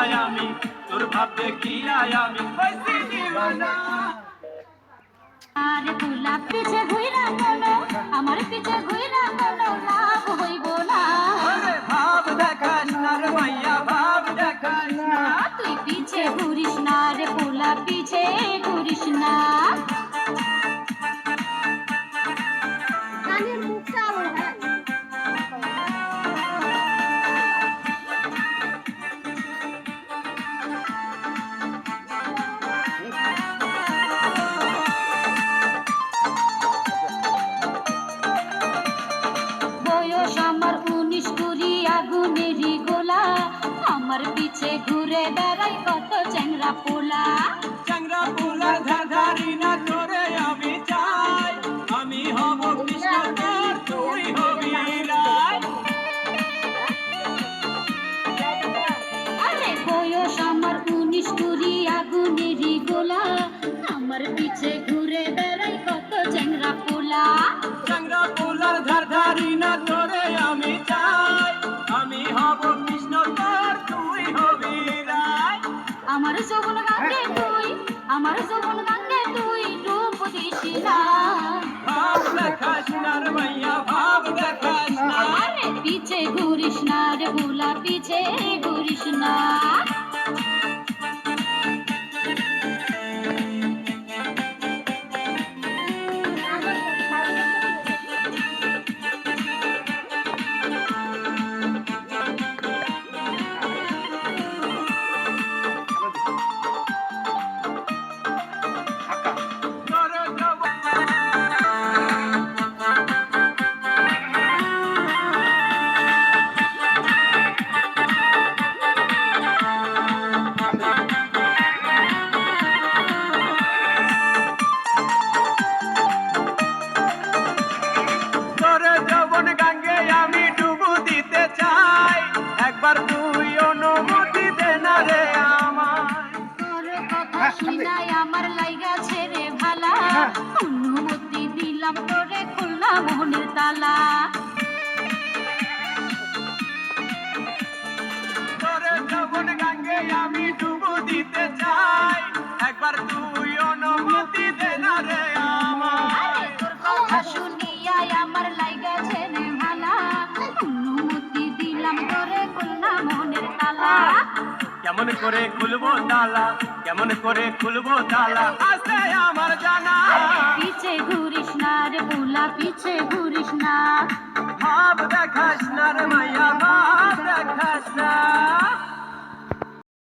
আমি তোর ভাব দেখিয়া আমি হইছি দিওয়ানা আর গোলাপ পিছে ঘুইরা কোনো? আমার পিছে ঘুইরা কোনো? লাভ হইব না। আরে ভাব দেখাস না রে মাইয়া ভাব দেখাস না। তুই পিছে ঘুরিস না রে গোলাপ পিছে ঘুরিস না। পিছে ঘুরে বেড়াই কত চ্যাংরা পোলা। চাংরা পুলার ধাধারি না তোরে আমি চাই। আমি হব কৃষ্ণ তোর তুই হবি রায়। আরে বয়স আমার উনিশ কুড়ি আগুনেরই গোলা। আমার পিছে ঘুরে বেড়াই কত চ্যাংরা পোলা। চাংরা পুলার ধাধারি না তোরে আমি চাই। আমি হব যৌবন গাঙ্গে তুই আমার যৌবন গাঙ্গে তুই রূপ দিস না ভাব দেখাস না রে মাইয়া ভাব দেখাস না। আরে পিছে ঘুরিস না রে ভোলা পিছে ঘুরিস না। কথা আমার লাইগা ছেড়ে ভালা। অনুমতি দিলাম তোরে খুলনা মোহনের তালা। আমি ডুবো দিতে চাই। একবার তুই কেমন করে খুলবো ডালা কেমন করে খুলবো ডালা আসে আমার জানা। পিছে ঘুরিস না রে বুলা পিছে ঘুরিস না। ভাব দেখাস না রে মাইয়া ভাব দেখাস না।